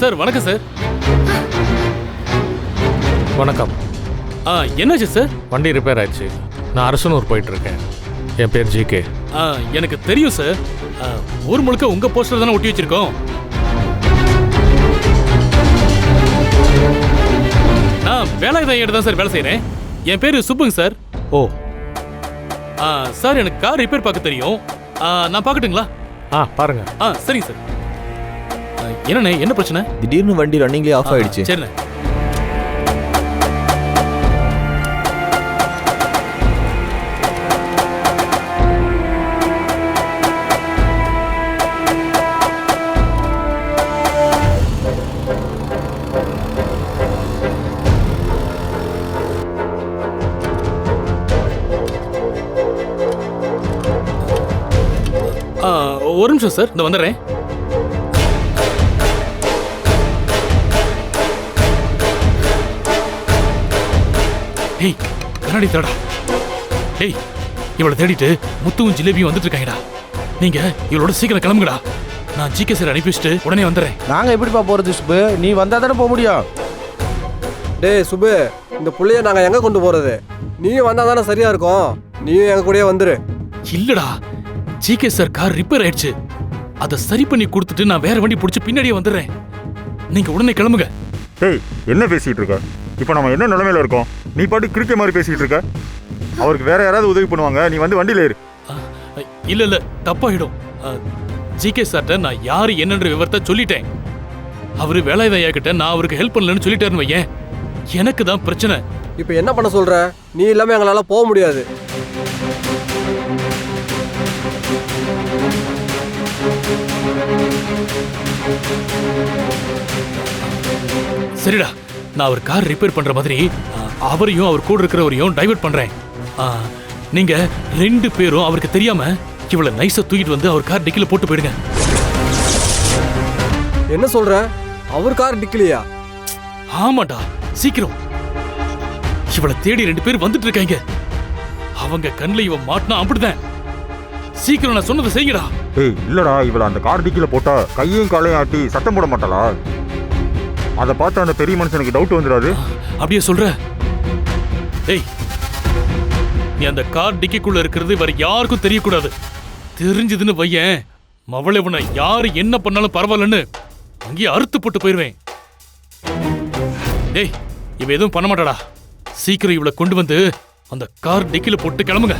Sir வணக்கம் sir. வணக்கம். ஆ என்னாச்சு சார்? வண்டி ரிப்பேர் ஆயிடுச்சு. நான் அரசனூர் போயிட்டு இருக்கேன் என் பேர் ஜிகே ஆ எனக்கு தெரியும் சார். ஆ, ஊர் முழுக்க உங்க போஸ்டர் தானே ஒட்டி வச்சிருக்கோம். நான் வேலாயுதம் தான் சார் வேலை செய்றேன். என் பேரு சுப்புங்க சார். ஓ. ஆ, சார் எனக்கு கார் ரிப்பேர் பார்க்க தெரியும். ஆ, நான் பார்க்கட்டுங்களா? ஆ பாருங்க. ஆ சரிங்க சார். என்னண்ணே என்ன பிரச்சனை? திடீர்னு வண்டி ரன்னிங்லேயே ஆஃப் ஆயிடுச்சு. சரிண்ணே. ஒரு நிமிஷம் சார். இந்த வந்துடுறேன். டேய் கண்ணாடி தேடா டேய் இவளை தேடிட்டு முத்துவும் ஜிலேபியும் வந்துட்டு இருக்காங்கடா. நீங்க இவளோட சீக்கிரம் கிளம்புங்கடா. நான் ஜிகே சார் அனுப்பி வச்சுட்டு உடனே வந்துடுறேன். நாங்க எப்படிப்பா போறது சுப்பு? நீ வந்தா தானே போக முடியும். டேய் சுபு இந்த புள்ளைய நாங்க எங்க கொண்டு போறது? நீயும் வந்தா தானே சரியா இருக்கும். நீயும் எங்க கூடயே வந்துரு. இல்லடா ஜிகே சார் கார் ரிப்பேர் ஆயிடுச்சு. அதை சரி பண்ணி கொடுத்துட்டு நான் வேற வண்டி பிடிச்சி பின்னாடியே வந்துடுறேன். நீங்க உடனே கிளம்புங்க. டேய் என்ன பேசிட்டு இருக்க? இப்போ நம்ம என்ன நிலைமையில இருக்கோம்? நீ பாட்டு கிரிக்கெ மாதிரி பேசிட்டு இருக்க. அவருக்கு வேற யாராவது உதவி பண்ணுவாங்க. நீ வந்து வண்டியில ஏறு. இல்ல இல்ல தப்பாயிடும். ஜிகே சார்ட்ட நான் யாரு என்னன்ற விவரத்தை சொல்லிட்டேன். அவரு வேலாயுத ஐயா கிட்ட நான் அவருக்கு ஹெல்ப் பண்ணலன்னு சொல்லிட்டாருன்னு வையேன். எனக்கு தான் பிரச்சனை. இப்போ என்ன பண்ண சொல்ற? நீ இல்லாம எங்களால போக முடியாது. சரிடா. நான் அவர் கார் ரிப்பேர் பண்ற மாதிரி அவரையும் அவர் கூட இருக்கிறவரையும் டைவர்ட் பண்றேன். ஆ, நீங்க ரெண்டு பேரும் அவருக்கு தெரியாம இவள நைஸா தூக்கிட்டு வந்து அவர் கார் டிக்கில போட்டு போயிடுங்க. என்ன சொல்ற? அவர் கார் டிக்கலையா ஆமாடா சீக்கிரம். இவளை தேடி ரெண்டு பேர் வந்துட்டு இருக்காங்க. அவங்க கண்ணுல இவன் மாட்டினா அப்படிதான் சீக்கிரம் நான் சொன்னதை செய்யுடா ஏய் இல்லடா இவள அந்த கார் டிக்கில போட்டா கையும் காலையும் ஆட்டி சத்தம் போட மாட்டாளா? அதை பார்த்து அந்த பெரிய மனுஷனுக்கு டவுட் வந்துடாது. அப்படியே சொல்ற. டேய் நீ அந்த கார் டிக்கிக்குள்ள இருக்கிறது வேற யாருக்கும் தெரியக்கூடாது. தெரிஞ்சதுன்னு வையேன் மவளை உன்னை யாரு என்ன பண்ணாலும் பரவாயில்லன்னு அங்கேயே அறுத்து போட்டு போயிருவேன். டேய் இவ எதுவும் பண்ண மாட்டாடா. சீக்கிரம் இவளை கொண்டு வந்து அந்த கார் டிக்கில போட்டு கிளம்புங்க.